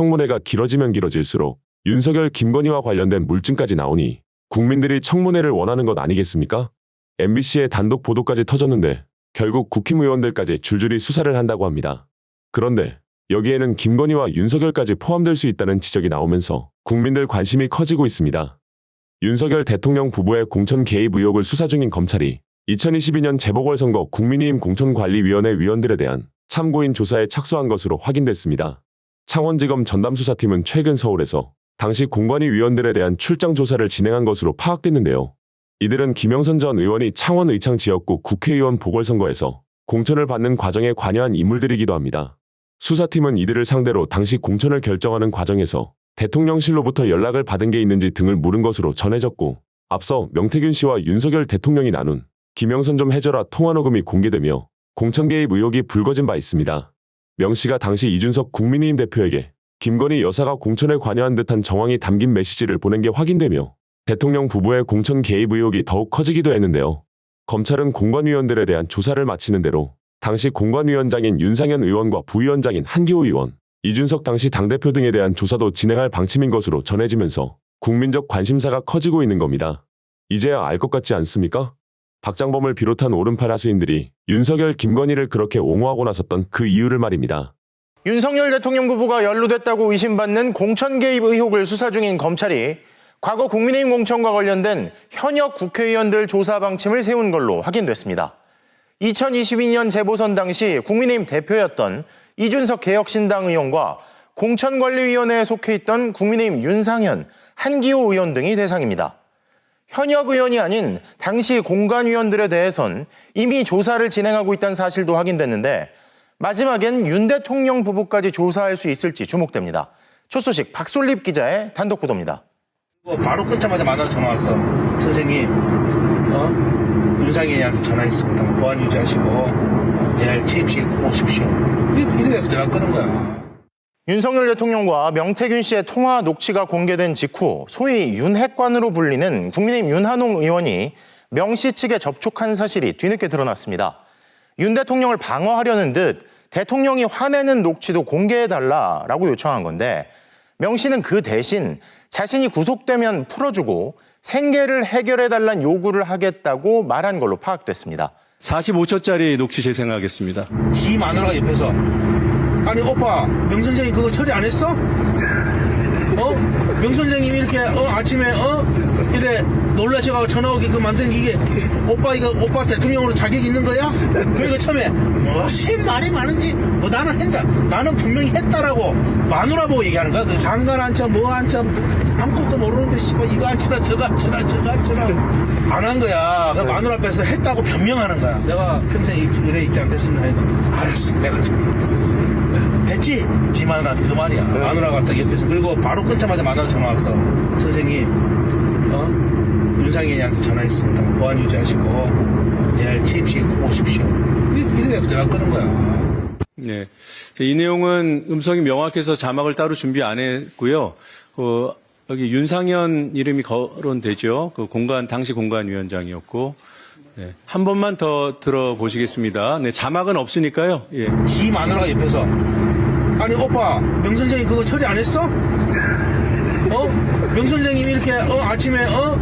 청문회가 길어지면 길어질수록 윤석열, 김건희와 관련된 물증까지 나오니 국민들이 청문회를 원하는 것 아니겠습니까? MBC의 단독 보도까지 터졌는데 결국 국힘의원들까지 줄줄이 수사를 한다고 합니다. 그런데 여기에는 김건희와 윤석열까지 포함될 수 있다는 지적이 나오면서 국민들 관심이 커지고 있습니다. 윤석열 대통령 부부의 공천 개입 의혹을 수사 중인 검찰이 2022년 재보궐선거 국민의힘 공천관리위원회 위원들에 대한 참고인 조사에 착수한 것으로 확인됐습니다. 창원지검 전담수사팀은 최근 서울에서 당시 공관위 위원들에 대한 출장 조사를 진행한 것으로 파악됐는데요. 이들은 김영선 전 의원이 창원 의창 지역구 국회의원 보궐선거에서 공천을 받는 과정에 관여한 인물들이기도 합니다. 수사팀은 이들을 상대로 당시 공천을 결정하는 과정에서 대통령실로부터 연락을 받은 게 있는지 등을 물은 것으로 전해졌고 앞서 명태균 씨와 윤석열 대통령이 나눈 김영선 좀 해줘라 통화 녹음이 공개되며 공천 개입 의혹이 불거진 바 있습니다. 명 씨가 당시 이준석 국민의힘 대표에게 김건희 여사가 공천에 관여한 듯한 정황이 담긴 메시지를 보낸 게 확인되며 대통령 부부의 공천 개입 의혹이 더욱 커지기도 했는데요. 검찰은 공관위원들에 대한 조사를 마치는 대로 당시 공관위원장인 윤상현 의원과 부위원장인 한기호 의원, 이준석 당시 당대표 등에 대한 조사도 진행할 방침인 것으로 전해지면서 국민적 관심사가 커지고 있는 겁니다. 이제야 알 것 같지 않습니까? 박장범을 비롯한 오른팔 하수인들이 윤석열, 김건희를 그렇게 옹호하고 나섰던 그 이유를 말입니다. 윤석열 대통령 부부가 연루됐다고 의심받는 공천 개입 의혹을 수사 중인 검찰이 과거 국민의힘 공천과 관련된 현역 국회의원들 조사 방침을 세운 걸로 확인됐습니다. 2022년 재보선 당시 국민의힘 대표였던 이준석 개혁신당 의원과 공천관리위원회에 속해 있던 국민의힘 윤상현, 한기호 의원 등이 대상입니다. 현역 의원이 아닌 당시 공관위원들에 대해선 이미 조사를 진행하고 있다는 사실도 확인됐는데 마지막엔 윤 대통령 부부까지 조사할 수 있을지 주목됩니다. 첫 소식 박솔립 기자의 단독 보도입니다. 뭐 바로 끊자마자 만나러 전화 왔어. 선생님, 어? 윤상현이한테 전화했습니다. 보안 유지하시고, 내일 취임식에 꼭 오십시오. 이래 전화 끊은 거야. 윤석열 대통령과 명태균 씨의 통화 녹취가 공개된 직후 소위 윤핵관으로 불리는 국민의힘 윤한홍 의원이 명 씨 측에 접촉한 사실이 뒤늦게 드러났습니다. 윤 대통령을 방어하려는 듯 대통령이 화내는 녹취도 공개해달라라고 요청한 건데 명 씨는 그 대신 자신이 구속되면 풀어주고 생계를 해결해달란 요구를 하겠다고 말한 걸로 파악됐습니다. 45초짜리 녹취 재생하겠습니다. 지 마누라가 옆에서, 아니, 오빠, 명선생이 그거 처리 안 했어? 어? 명선생님이 이렇게, 어, 아침에, 어? 이래 놀라셔가지고 전화 오게끔 만든 이게, 오빠, 이거, 오빠 대통령으로 자격 있는 거야? 그리고 처음에, 뭐신 말이 많은지, 뭐 나는 했다. 나는 분명히 했다라고 마누라 보고 얘기하는 거야. 그 장관 한 점, 뭐한 점, 아무것도 모르는데, 씨발, 이거 안 쳐라, 저거 안 쳐라, 저거 안 쳐라. 안한 거야. 그 마누라 앞에서 했다고 변명하는 거야. 내가 평생 이래 있지 않겠습니다. 해도, 알았어. 내가 좀. 했지? 지 마누라한테 그 말이야. 마누라가 딱 옆에서. 그리고 바로 끊자마자 마누라 전화 왔어. 선생님, 어? 윤상현이한테 전화했습니다. 보안 유지하시고, 내일 취임식에 꼭 오십시오. 이래 전화 끊은 거야. 네. 자, 이 내용은 음성이 명확해서 자막을 따로 준비 안 했고요. 어, 여기 윤상현 이름이 거론되죠. 그 공간, 당시 공간위원장이었고. 네. 한 번만 더 들어보시겠습니다. 네, 자막은 없으니까요. 예. 지 마누라가 옆에서 아니 오빠 명선생이 그거 처리 안 했어? 어? 명선생님이 이렇게 어 아침에 어?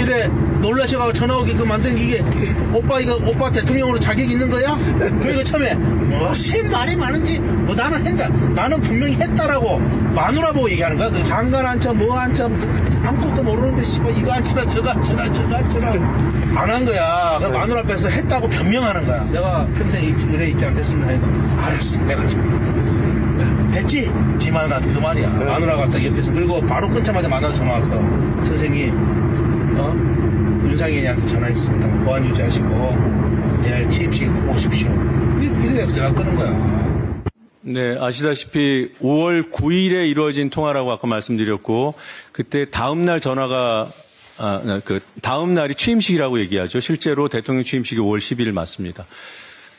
이래 놀라셔가지고 전화 오게끔 만든 이게 오빠 이거 오빠 대통령으로 자격 있는 거야? 그리고 처음에. 뭐신 말이 많은지. 뭐 나는 했다. 나는 분명히 했다라고 마누라 보고 얘기하는 거야. 그 장관 한참 뭐 한참 아무것도 모르는데 씨발 이거 안 쳐라 저거 안 쳐라 저거 안 쳐라 안한 거야. 그 마누라 앞에서 했다고 변명하는 거야. 내가 평생 이- 이래 있지 않겠습니다 해도. 알았어. 내가 좀 했지? 지 마누라한테 그 말이야. 마누라가 딱 옆에서. 그리고 바로 끊자마자 마누라 전화 왔어. 선생님, 어? 윤상현이한테 전화했습니다. 보안 유지하시고, 내일 꼭 오십시오. 이래 전화 끊은 거야. 네, 아시다시피 5월 9일에 이루어진 통화라고 아까 말씀드렸고, 그때 다음날 전화가, 아, 그, 다음 날이 취임식이라고 얘기하죠. 실제로 대통령 취임식이 5월 10일 맞습니다.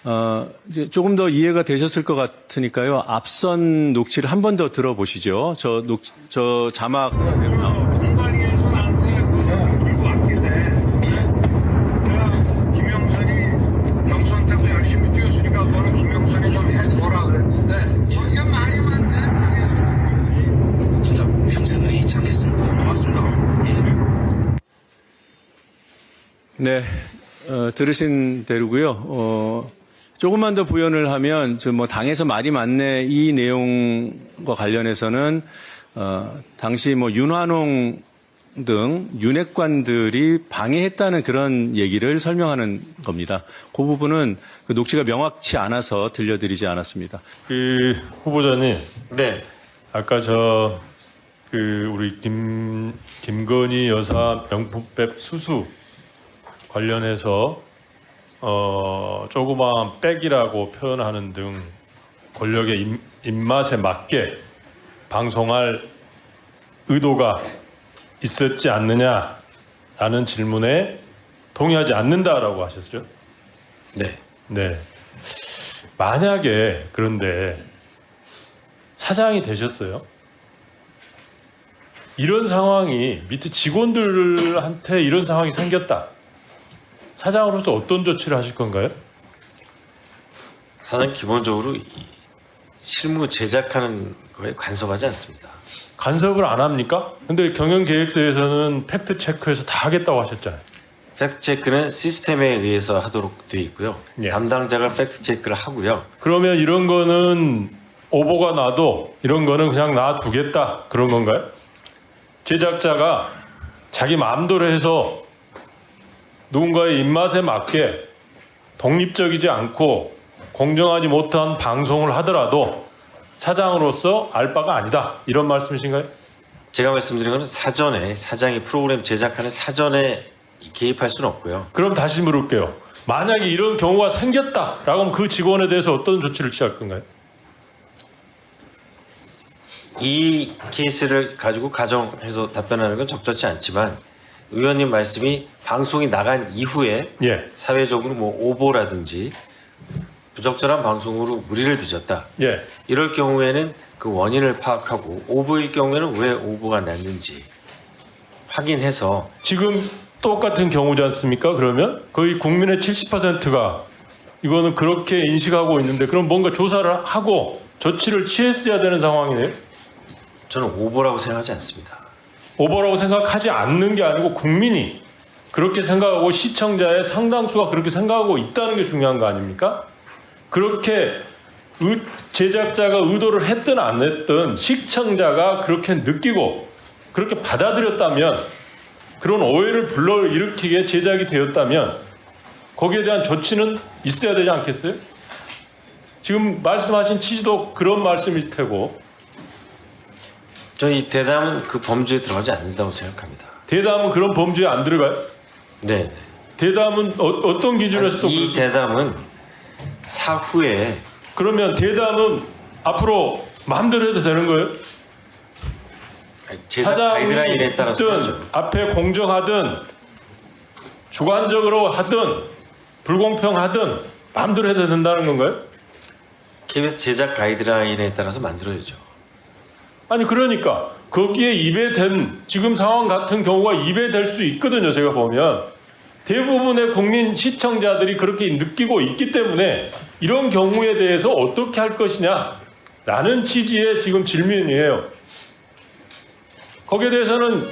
어, 이제 조금 더 이해가 되셨을 것 같으니까요. 앞선 녹취를 한 번 더 들어보시죠. 저 녹, 저 자막. 네, 어, 들으신 대로고요. 어, 조금만 더 부연을 하면 저 뭐 당에서 말이 많네 이 내용과 관련해서는 어, 당시 뭐 윤환홍 등 윤핵관들이 방해했다는 그런 얘기를 설명하는 겁니다. 그 부분은 그 녹취가 명확치 않아서 들려드리지 않았습니다. 그 후보자님 네. 아까 저 그 우리 김 김건희 여사 명품백 수수 관련해서 어 조그마한 백이라고 표현하는 등 권력의 입, 입맛에 맞게 방송할 의도가 있었지 않느냐라는 질문에 동의하지 않는다라고 하셨죠. 네. 네. 만약에 그런데 사장이 되셨어요. 이런 상황이 밑에 직원들한테 이런 상황이 생겼다. 사장으로서 어떤 조치를 하실 건가요? 사실 기본적으로 이 실무 제작하는 거에 간섭하지 않습니다. 간섭을 안 합니까? 근데 경영계획서에서는 팩트 체크해서 다 하겠다고 하셨잖아요. 팩트 체크는 시스템에 의해서 하도록 되어 있고요. 예. 담당자가 팩트 체크를 하고요. 그러면 이런 거는 오보가 나도 이런 거는 그냥 놔두겠다 그런 건가요? 제작자가 자기 마음대로 해서 누군가의 입맛에 맞게 독립적이지 않고 공정하지 못한 방송을 하더라도 사장으로서 알 바가 아니다 이런 말씀이신가요? 제가 말씀드린 것은 사전에 사장이 프로그램 제작하는 사전에 개입할 수는 없고요. 그럼 다시 물을게요. 만약에 이런 경우가 생겼다라고 하면 그 직원에 대해서 어떤 조치를 취할 건가요? 이 케이스를 가지고 가정해서 답변하는 건 적절치 않지만 의원님 말씀이 방송이 나간 이후에 예, 사회적으로 뭐 오보라든지 부적절한 방송으로 무리를 빚었다. 예. 이럴 경우에는 그 원인을 파악하고 오보일 경우에는 왜 오보가 났는지 확인해서 지금 똑같은 경우지 않습니까? 그러면 거의 국민의 70%가 이거는 그렇게 인식하고 있는데 그럼 뭔가 조사를 하고 조치를 취했어야 되는 상황이네요. 저는 오보라고 생각하지 않습니다. 오버라고 생각하지 않는 게 아니고 국민이 그렇게 생각하고 시청자의 상당수가 그렇게 생각하고 있다는 게 중요한 거 아닙니까? 그렇게 의- 제작자가 의도를 했든 안 했든 시청자가 그렇게 느끼고 그렇게 받아들였다면 그런 오해를 불러일으키게 제작이 되었다면 거기에 대한 조치는 있어야 되지 않겠어요? 지금 말씀하신 취지도 그런 말씀일 테고 저는 이 대담은 그 범주에 들어가지 않는다고 생각합니다. 대담은 그런 범주에 안 들어가요? 네. 대담은 어, 떤 기준에서 또 이 그렇습니까? 대담은 사후에 그러면 대담은 앞으로 마음대로 해도 되는 거예요? 제작 가이드라인에 따라서 사장이든 하죠. 앞에 공정하든 주관적으로 하든 불공평하든 마음대로 해도 된다는 건가요? KBS 제작 가이드라인에 따라서 만들어야죠. 아니 그러니까 거기에 입에 된 지금 상황 같은 경우가 입에 될 수 있거든요. 제가 보면 대부분의 국민 시청자들이 그렇게 느끼고 있기 때문에 이런 경우에 대해서 어떻게 할 것이냐라는 취지의 지금 질문이에요. 거기에 대해서는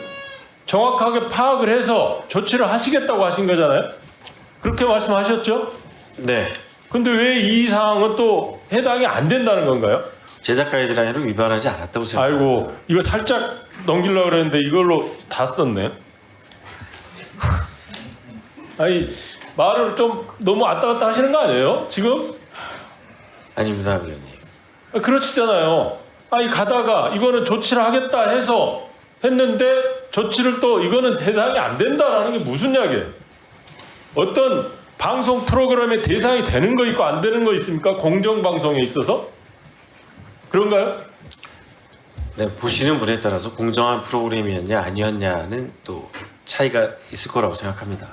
정확하게 파악을 해서 조치를 하시겠다고 하신 거잖아요. 그렇게 말씀하셨죠? 네. 근데 왜이 사항은 또 해당이 안 된다는 건가요? 제작 가이드라인을 위반하지 않았다고 생각합니다. 아이고 이거 살짝 넘기려고 그랬는데 이걸로 다 썼네. 아니 말을 좀 너무 왔다 갔다 하시는 거 아니에요? 지금 아닙니다, 의원님. 아, 그렇지잖아요. 아니 가다가 이거는 조치를 하겠다 해서 했는데 조치를 또 이거는 대상이 안 된다라는 게 무슨 이야기예요? 어떤 방송 프로그램의 대상이 되는 거 있고 안 되는 거 있습니까? 공정 방송에 있어서 그런가요? 네, 보시는 분에 따라서 공정한 프로그램이었냐 아니었냐는 또 차이가 있을 거라고 생각합니다.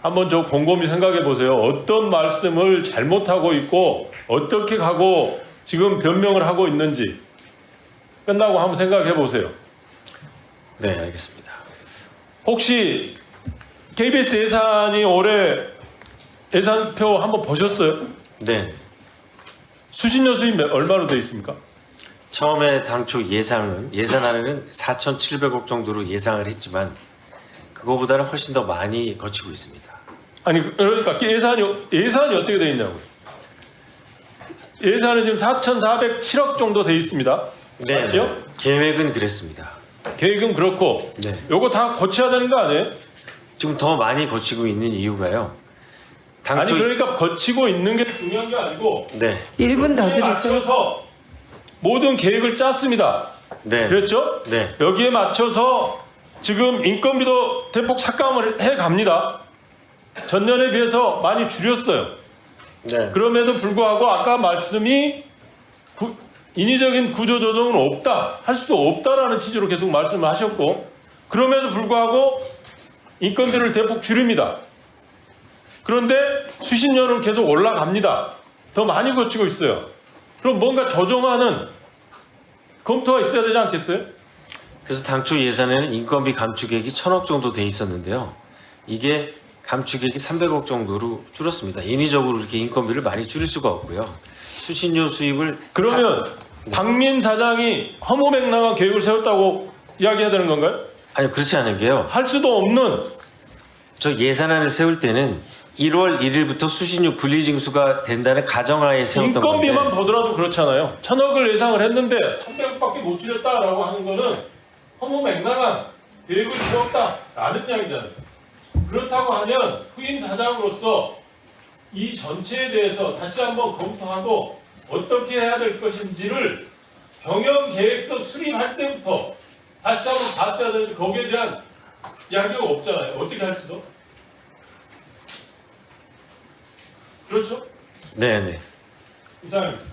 한번 저 곰곰이 생각해 보세요. 어떤 말씀을 잘못하고 있고 어떻게 하고 지금 변명을 하고 있는지 끝나고 한번 생각해 보세요. 네, 알겠습니다. 혹시 KBS 예산이 올해 예산표 한번 보셨어요? 네, 수신료 수입 몇- 얼마로 돼 있습니까? 처음에 당초 예상은 예산안에는 4,700억 정도로 예상을 했지만 그거보다는 훨씬 더 많이 거치고 있습니다. 아니 그러니까 예산이 예산이 어떻게 돼 있냐고. 예산은 지금 4,407억 정도 돼 있습니다. 네, 맞죠? 네. 계획은 그랬습니다. 계획은 그렇고 네. 요거 다 거쳐야 되는 거 아니에요? 지금 더 많이 거치고 있는 이유가요. 아니 당초 그러니까 거치고 있는 게 중요한 게 아니고 네, 1분 더 여기에 드리세요. 맞춰서 모든 계획을 짰습니다. 네, 그렇죠? 네, 여기에 맞춰서 지금 인건비도 대폭 삭감을 해 갑니다. 전년에 비해서 많이 줄였어요. 네. 그럼에도 불구하고 아까 말씀이 구- 인위적인 구조 조정은 없다, 할 수 없다라는 취지로 계속 말씀을 하셨고, 그럼에도 불구하고 인건비를 대폭 줄입니다. 그런데 수신료는 계속 올라갑니다. 더 많이 거치고 있어요. 그럼 뭔가 조정하는 검토가 있어야 되지 않겠어요? 그래서 당초 예산에는 인건비 감축액이 천억 정도 돼 있었는데요. 이게 감축액이 300억 정도로 줄었습니다. 인위적으로 이렇게 인건비를 많이 줄일 수가 없고요. 수신료 수입을 그러면 박민 사장이 허무맹랑한 계획을 세웠다고 이야기해야 되는 건가요? 아니 그렇지 않은 게요. 할 수도 없는 저 예산안을 세울 때는 1월 1일부터 수신료 분리징수가 된다는 가정하에 세웠던 인건비만 건데 보더라도 그렇잖아요. 천억을 예상을 했는데 300억밖에 못 줄였다라고 하는 거는 허무맹랑한 계획을 세웠다라는 이야기잖아요. 그렇다고 하면 후임 사장으로서 이 전체에 대해서 다시 한번 검토하고 어떻게 해야 될 것인지를 경영 계획서 수립할 때부터 다시 한번 봤어야 되는데 거기에 대한 이야기가 없잖아요. 어떻게 할지도. 그렇죠? 네네. 이상입니다.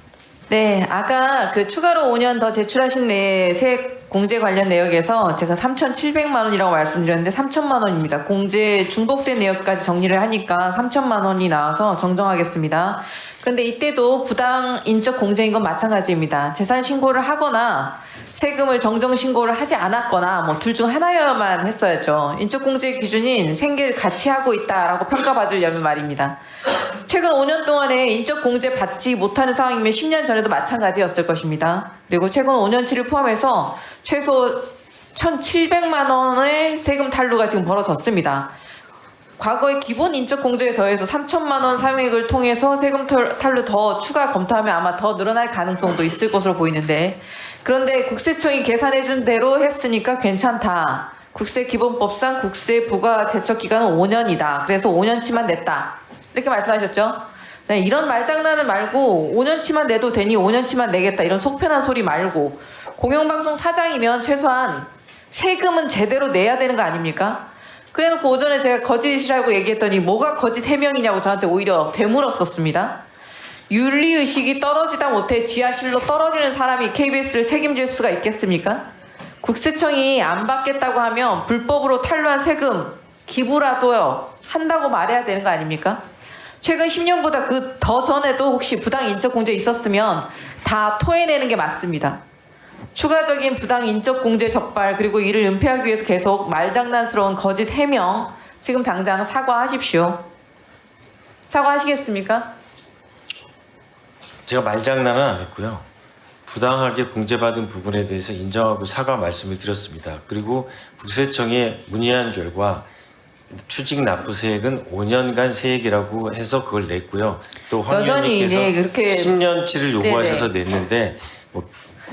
네, 아까 그 추가로 5년 더 제출하신 내 세액 공제 관련 내역에서 제가 3,700만 원이라고 말씀드렸는데 3천만 원입니다. 공제 중복된 내역까지 정리를 하니까 3천만 원이 나와서 정정하겠습니다. 그런데 이때도 부당 인적 공제인 건 마찬가지입니다. 재산 신고를 하거나 세금을 정정 신고를 하지 않았거나 뭐 둘 중 하나여야만 했어야죠. 인적 공제 기준인 생계를 같이 하고 있다라고 평가받으려면 말입니다. 최근 5년 동안에 인적 공제 받지 못하는 상황이면 10년 전에도 마찬가지였을 것입니다. 그리고 최근 5년치를 포함해서 최소 1,700만 원의 세금 탈루가 지금 벌어졌습니다. 과거의 기본 인적 공제에 더해서 3천만 원 사용액을 통해서 세금 털- 탈루 더 추가 검토하면 아마 더 늘어날 가능성도 있을 것으로 보이는데 그런데 국세청이 계산해준 대로 했으니까 괜찮다. 국세 기본법상 국세 부과 제척 기간은 5년이다. 그래서 5년치만 냈다. 이렇게 말씀하셨죠? 네, 이런 말장난을 말고 5년치만 내도 되니 5년치만 내겠다. 이런 속편한 소리 말고 공영방송 사장이면 최소한 세금은 제대로 내야 되는 거 아닙니까? 그래놓고 오전에 제가 거짓이라고 얘기했더니 뭐가 거짓 해명이냐고 저한테 오히려 되물었었습니다. 윤리의식이 떨어지다 못해 지하실로 떨어지는 사람이 KBS를 책임질 수가 있겠습니까? 국세청이 안 받겠다고 하면 불법으로 탈루한 세금 기부라도요 한다고 말해야 되는 거 아닙니까? 최근 10년보다 그 더 전에도 혹시 부당 인적 공제 있었으면 다 토해내는 게 맞습니다. 추가적인 부당 인적 공제 적발 그리고 이를 은폐하기 위해서 계속 말장난스러운 거짓 해명 지금 당장 사과하십시오. 사과하시겠습니까? 제가 말장난은 안 했고요. 부당하게 공제받은 부분에 대해서 인정하고 사과 말씀을 드렸습니다. 그리고 국세청에 문의한 결과 추징 납부 세액은 5년간 세액이라고 해서 그걸 냈고요. 또황 여전히 의원님께서 이제 그렇게 10년치를 요구하셔서 냈는데 뭐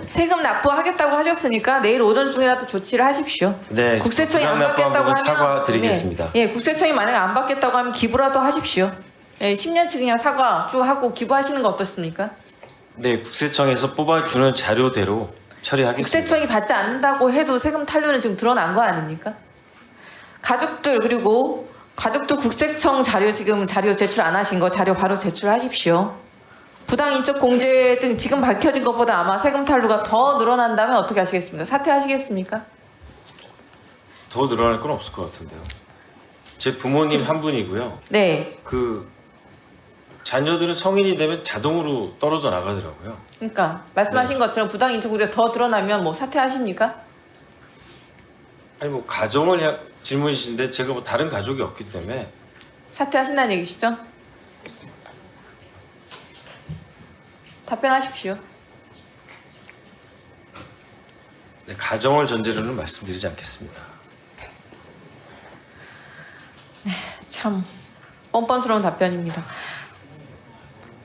세금 납부하겠다고 하셨으니까 내일 오전 중이라도 조치를 하십시오. 네, 국세청이 안 부당 납부한 받겠다고 부분 하면 사과드리겠습니다. 네. 예, 국세청이 만약에 안 받겠다고 하면 기부라도 하십시오. 예, 10년치 그냥 사과 쭉 하고 기부하시는 거 어떻습니까? 네, 국세청에서 뽑아주는 자료대로 처리하겠습니다. 국세청이 받지 않는다고 해도 세금 탈루는 지금 드러난 거 아닙니까? 가족들 그리고 가족들 국세청 자료 지금 자료 제출 안 하신 거 자료 바로 제출하십시오. 부당 인적 공제 등 지금 밝혀진 것보다 아마 세금 탈루가 더 늘어난다면 어떻게 하시겠습니까? 사퇴하시겠습니까? 더 늘어날 건 없을 것 같은데요. 제 부모님 한 분이고요. 네. 그 자녀들은 성인이 되면 자동으로 떨어져 나가더라고요. 그러니까 말씀하신 것처럼 부당 공제 더 드러나면 뭐 사퇴하십니까? 아니 뭐 가정을 향- 질문이신데 제가 뭐 다른 가족이 없기 때문에 사퇴하신다는 얘기시죠? 답변하십시오. 네, 가정을 전제로는 말씀드리지 않겠습니다. 참 뻔뻔스러운 답변입니다.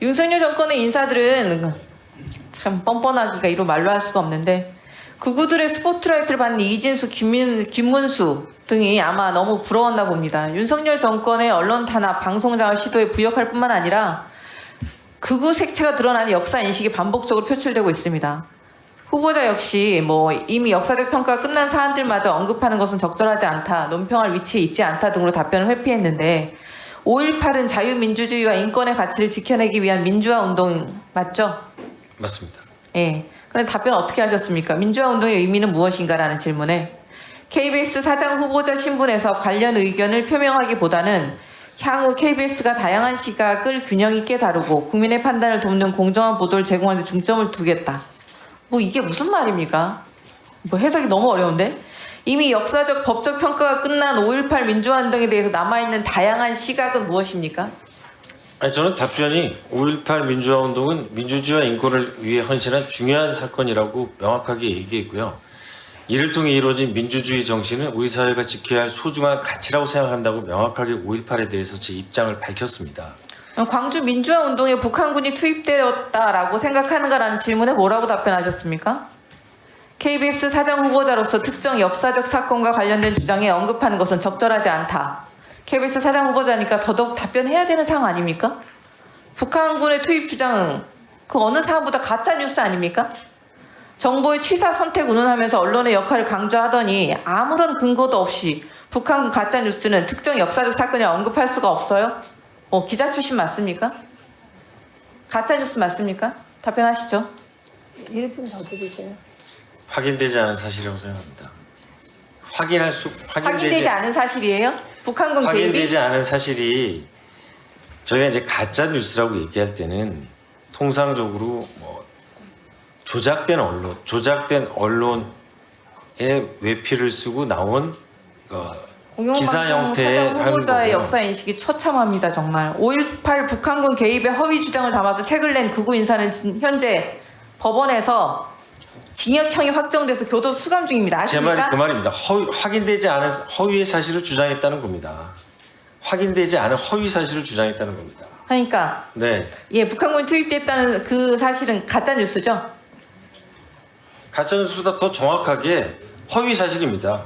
윤석열 정권의 인사들은 참 뻔뻔하기가 이로 말로 할 수가 없는데 그구들의 스포트라이트를 받는 이진수, 김민, 김문수 등이 아마 너무 부러웠나 봅니다. 윤석열 정권의 언론 탄압, 방송장을 시도에 부역할 뿐만 아니라 극우 색채가 드러나는 역사 인식이 반복적으로 표출되고 있습니다. 후보자 역시 뭐 이미 역사적 평가가 끝난 사안들마저 언급하는 것은 적절하지 않다, 논평할 위치에 있지 않다 등으로 답변을 회피했는데 5.18은 자유민주주의와 인권의 가치를 지켜내기 위한 민주화 운동 맞죠? 맞습니다. 예. 그런데 답변 어떻게 하셨습니까? 민주화 운동의 의미는 무엇인가라는 질문에 KBS 사장 후보자 신분에서 관련 의견을 표명하기보다는 향후 KBS가 다양한 시각을 균형 있게 다루고 국민의 판단을 돕는 공정한 보도를 제공하는 데 중점을 두겠다. 뭐 이게 무슨 말입니까? 뭐 해석이 너무 어려운데? 이미 역사적 법적 평가가 끝난 5.18 민주화 운동에 대해서 남아있는 다양한 시각은 무엇입니까? 아니 저는 답변이 5.18 민주화 운동은 민주주의와 인권을 위해 헌신한 중요한 사건이라고 명확하게 얘기했고요. 이를 통해 이루어진 민주주의 정신은 우리 사회가 지켜야 할 소중한 가치라고 생각한다고 명확하게 5.18에 대해서 제 입장을 밝혔습니다. 광주 민주화 운동에 북한군이 투입되었다라고 생각하는가라는 질문에 뭐라고 답변하셨습니까? KBS 사장 후보자로서 특정 역사적 사건과 관련된 주장에 언급하는 것은 적절하지 않다. KBS 사장 후보자니까 더더욱 답변해야 되는 상황 아닙니까? 북한군의 투입 주장은 그 어느 사안보다 가짜 뉴스 아닙니까? 정보의 취사 선택 운운하면서 언론의 역할을 강조하더니 아무런 근거도 없이 북한군 가짜 뉴스는 특정 역사적 사건을 언급할 수가 없어요? 어, 기자 출신 맞습니까? 가짜 뉴스 맞습니까? 답변하시죠. 확인되지 않은 사실이라고 생각합니다. 확인할 수 확인되지, 확인되지 않은 사실이에요? 북한군 개입이? 확인되지 않은 사실이 저희가 이제 가짜 뉴스라고 얘기할 때는 통상적으로 뭐 조작된 언론, 조작된 언론의 외피를 쓰고 나온 어, 기사 공영방송 형태의 사장 후보자의 하는 거고요. 역사 인식이 처참합니다 정말 5.18 북한군 개입의 허위 주장을 담아서 책을 낸 극우 인사는 진- 현재 법원에서 징역형이 확정돼서 교도소 수감 중입니다 제 말이 아십니까? 그 말입니다. 허위, 확인되지 않은 허위의 사실을 주장했다는 겁니다. 확인되지 않은 허위 사실을 주장했다는 겁니다. 그러니까 네, 예 북한군이 투입됐다는 그 사실은 가짜 뉴스죠 가짜 뉴스보다 더 정확하게 허위 사실입니다.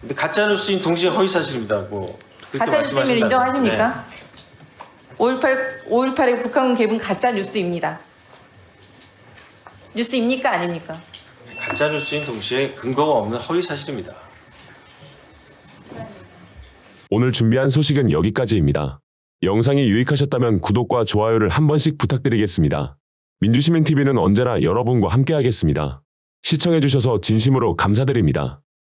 근데 가짜 뉴스인 동시에 허위 사실입니다. 뭐 그렇게 가짜 뉴스임을 말씀하신다면. 인정하십니까? 5.18 5.18의 북한군 개입은 가짜 뉴스입니다 뉴스입니까 아닙니까? 네. 가짜 뉴스인 동시에 근거가 없는 허위 사실입니다. 오늘 준비한 소식은 여기까지입니다. 영상이 유익하셨다면 구독과 좋아요를 한 번씩 부탁드리겠습니다. 민주시민TV는 언제나 여러분과 함께하겠습니다. 시청해주셔서 진심으로 감사드립니다.